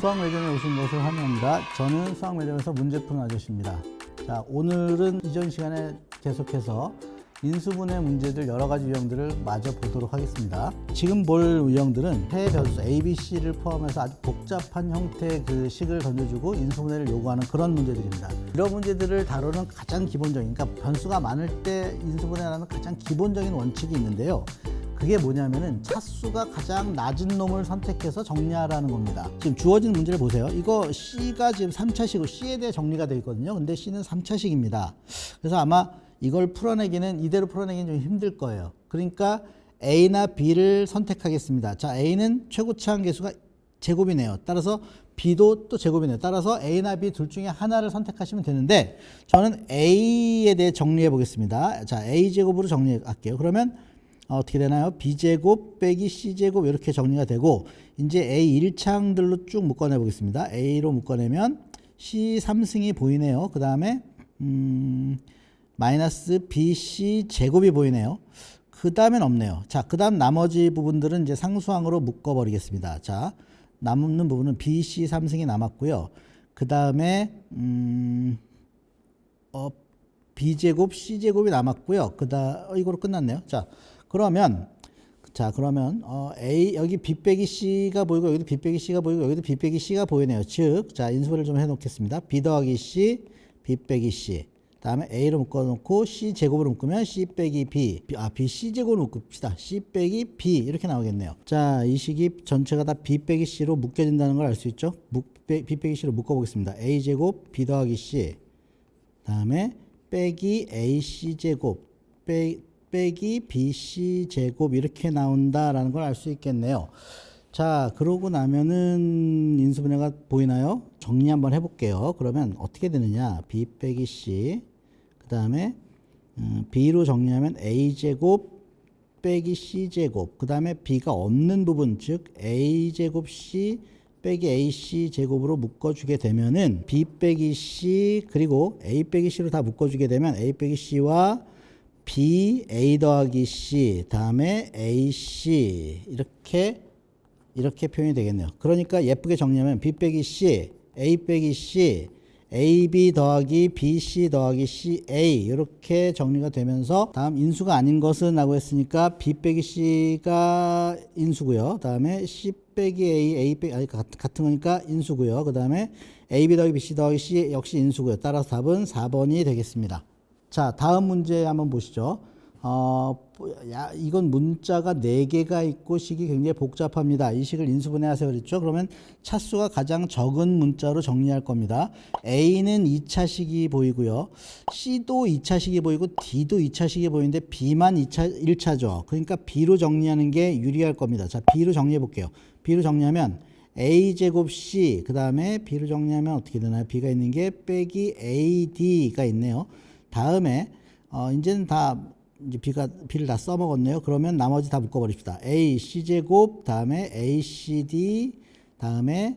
수학 매점에 오신 것을 환영합니다. 저는 수학 매점에서 문제 푸는 아저씨입니다. 자, 오늘은 이전 시간에 계속해서 인수분해 문제들 여러 가지 유형들을 마저 보도록 하겠습니다. 지금 볼 유형들은 해 변수 A, B, C를 포함해서 아주 복잡한 형태의 그 식을 던져주고 인수분해를 요구하는 그런 문제들입니다. 이런 문제들을 다루는 가장 기본적인, 그러니까 변수가 많을 때 인수분해라는 가장 기본적인 원칙이 있는데요. 그게 뭐냐면은 차수가 가장 낮은 놈을 선택해서 정리하라는 겁니다. 지금 주어진 문제를 보세요. 이거 C가 지금 3차식으로 C에 대해 정리가 되어 있거든요. 근데 C는 3차식입니다. 그래서 아마 이걸 풀어내기는 이대로 풀어내기는 좀 힘들 거예요. 그러니까 A나 B를 선택하겠습니다. 자, A는 최고차항 계수가 제곱이네요. 따라서 B도 또 제곱이네요. 따라서 A나 B 둘 중에 하나를 선택하시면 되는데 저는 A에 대해 정리해 보겠습니다. 자, A 제곱으로 정리할게요. 그러면 어, 어떻게 되나요? B제곱 빼기 C제곱 이렇게 정리가 되고 이제 A 1차항들로 쭉 묶어내 보겠습니다. A로 묶어내면 C 3승이 보이네요. 그 다음에 음, 마이너스 BC 제곱이 보이네요. 그 다음엔 없네요. 자, 그 다음 나머지 부분들은 이제 상수항으로 묶어버리겠습니다. 자, 남는 부분은 BC 3승이 남았고요. 그 다음에 음, 어, b제곱 c제곱이 남았고요. 그다 어, 이거로 끝났네요. 자, 그러면 자 그러면 어, a 여기 b 빼기 c가 보이고 여기도 b 빼기 c가 보이고 여기도 b 빼기 c가 보이네요. 즉, 자 인수분해를 좀 해놓겠습니다. b 더하기 c, b 빼기 c. 다음에 a로 묶어놓고 c 제곱으로 묶으면 c 빼기 b, 아 b c 제곱으로 묶읍시다. c 빼기 b 이렇게 나오겠네요. 자, 이 식이 전체가 다 b 빼기 c로 묶여진다는 걸 알 수 있죠? 묶- 빼- b 빼기 c로 묶어보겠습니다. a 제곱 b 더하기 c. 다음에 빼기 AC 제곱 빼, 빼기 BC 제곱 이렇게 나온다라는 걸 알 수 있겠네요. 자, 그러고 나면은 인수분해가 보이나요? 정리 한번 해볼게요. 그러면 어떻게 되느냐? B 빼기 C, 그 다음에 음, B로 정리하면 A 제곱 빼기 C 제곱, 그 다음에 B가 없는 부분, 즉 A 제곱 C 빼기 AC 제곱으로 묶어주게 되면은 B 빼기 C 그리고 A 빼기 C로 다 묶어주게 되면 A 빼기 C와 B A 더하기 C 다음에 AC 이렇게 이렇게 표현이 되겠네요. 그러니까 예쁘게 정리하면 B 빼기 C, A 빼기 C, AB 더하기 BC 더하기 CA 이렇게 정리가 되면서 다음 인수가 아닌 것은 라고 했으니까 B 빼기 C가 인수고요. 다음에 C 빼기 A, A 빼기 아니 같- 같은 거니까 인수고요. 그 다음에 AB 더하기 BC 더하기 C 역시 인수고요. 따라서 답은 4번이 되겠습니다. 자, 다음 문제 한번 보시죠. 어, 야, 이건 문자가 4개가 있고 식이 굉장히 복잡합니다. 이 식을 인수분해하세요 그랬죠? 그러면 차수가 가장 적은 문자로 정리할 겁니다. A는 2차 식이 보이고요. C도 2차 식이 보이고 D도 2차 식이 보이는데 B만 2차, 1차죠. 그러니까 B로 정리하는 게 유리할 겁니다. 자, B로 정리해 볼게요. B로 정리하면 a 제곱 c 그 다음에 b를 정리하면 어떻게 되나요? b가 있는 게 빼기 ad가 있네요. 다음에 어 이제는 다 이제 b가 b를 다 써먹었네요. 그러면 나머지 다 묶어버립시다. a c 제곱 다음에 a c d 다음에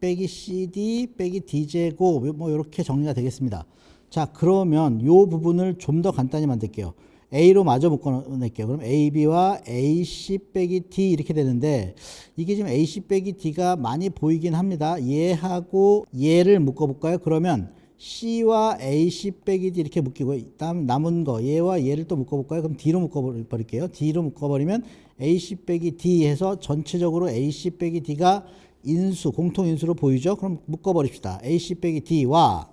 빼기 cd 빼기 d 제곱 뭐 이렇게 정리가 되겠습니다. 자 그러면 요 부분을 좀 더 간단히 만들게요. A로 마저 묶어낼게요. 그럼 AB와 AC 빼기 D 이렇게 되는데 이게 지금 AC 빼기 D가 많이 보이긴 합니다. 얘하고 얘를 묶어볼까요? 그러면 C와 AC 빼기 D 이렇게 묶이고 다음 남은 거 얘와 얘를 또 묶어볼까요? 그럼 D로 묶어버릴게요. D로 묶어버리면 AC 빼기 D 해서 전체적으로 AC 빼기 D가 인수 공통 인수로 보이죠? 그럼 묶어버립시다. AC 빼기 D와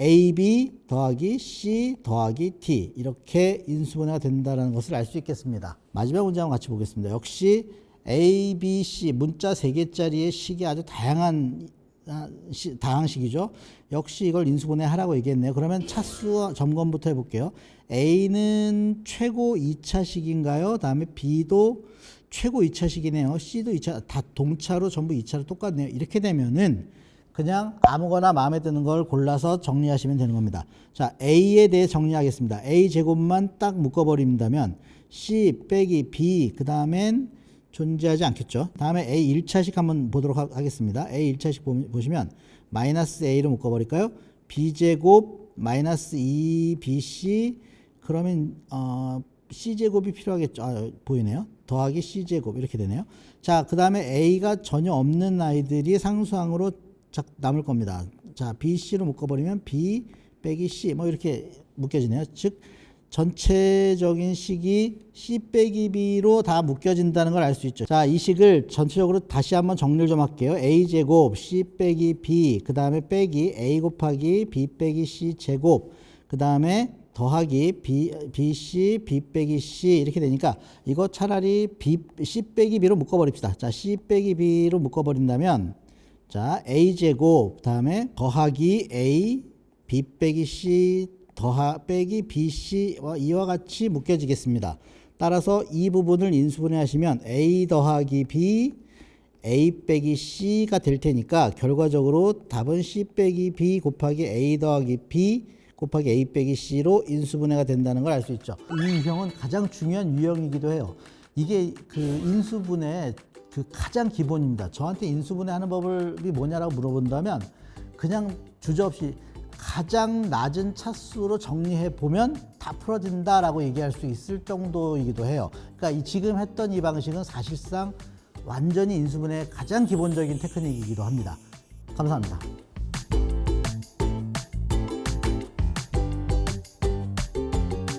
AB 더하기 C 더하기 T 이렇게 인수분해가 된다는 것을 알 수 있겠습니다. 마지막 문제 같이 보겠습니다. 역시 A, B, C 문자 3개짜리의 식이 아주 다양한 다항식이죠. 역시 이걸 인수분해 하라고 얘기했네요. 그러면 차수 점검부터 해볼게요. A는 최고 2차식인가요? 다음에 B도 최고 2차식이네요. C도 2차 다 동차로 전부 2차로 똑같네요. 이렇게 되면은 그냥 아무거나 마음에 드는 걸 골라서 정리하시면 되는 겁니다. 자, A에 대해 정리하겠습니다. A 제곱만 딱 묶어버린다면 C 빼기 B 그 다음엔 존재하지 않겠죠. 다음에 A 1차식 한번 보도록 하- 하겠습니다. A 1차식 보시면 마이너스 A로 묶어버릴까요? B 제곱 마이너스 2BC 그러면 어 c제곱이 필요하겠죠. 아, 보이네요. 더하기 c제곱 이렇게 되네요. 자, 그 다음에 a가 전혀 없는 아이들이 상수항으로 자- 남을 겁니다. 자, b, c로 묶어버리면 b 빼기 c 뭐 이렇게 묶여지네요. 즉 전체적인 식이 c 빼기 b로 다 묶여진다는 걸 알 수 있죠. 자, 이 식을 전체적으로 다시 한번 정리를 좀 할게요. a 제곱 c 빼기 b 그 다음에 빼기 a 곱하기 b 빼기 c 제곱 그 다음에 더하기 b, bc, b 빼기 c 이렇게 되니까 이거 차라리 b, c 빼기 b로 묶어버립시다. 자, c 빼기 b로 묶어버린다면 자, a 제곱 다음에 더하기 a, b 빼기 c 더하 빼기 bc와 이와 같이 묶여지겠습니다. 따라서 이 부분을 인수분해하시면 a 더하기 b a 빼기 c가 될 테니까 결과적으로 답은 c 빼기 b 곱하기 a 더하기 b 곱하기 a 빼기 c로 인수분해가 된다는 걸 알 수 있죠. 이 유형은 가장 중요한 유형이기도 해요. 이게 그 인수분해 그 가장 기본입니다. 저한테 인수분해하는 법이 뭐냐라고 물어본다면 그냥 주저없이 가장 낮은 차수로 정리해 보면 다 풀어진다라고 얘기할 수 있을 정도이기도 해요. 그러니까 이 지금 했던 이 방식은 사실상 완전히 인수분해의 가장 기본적인 테크닉이기도 합니다. 감사합니다.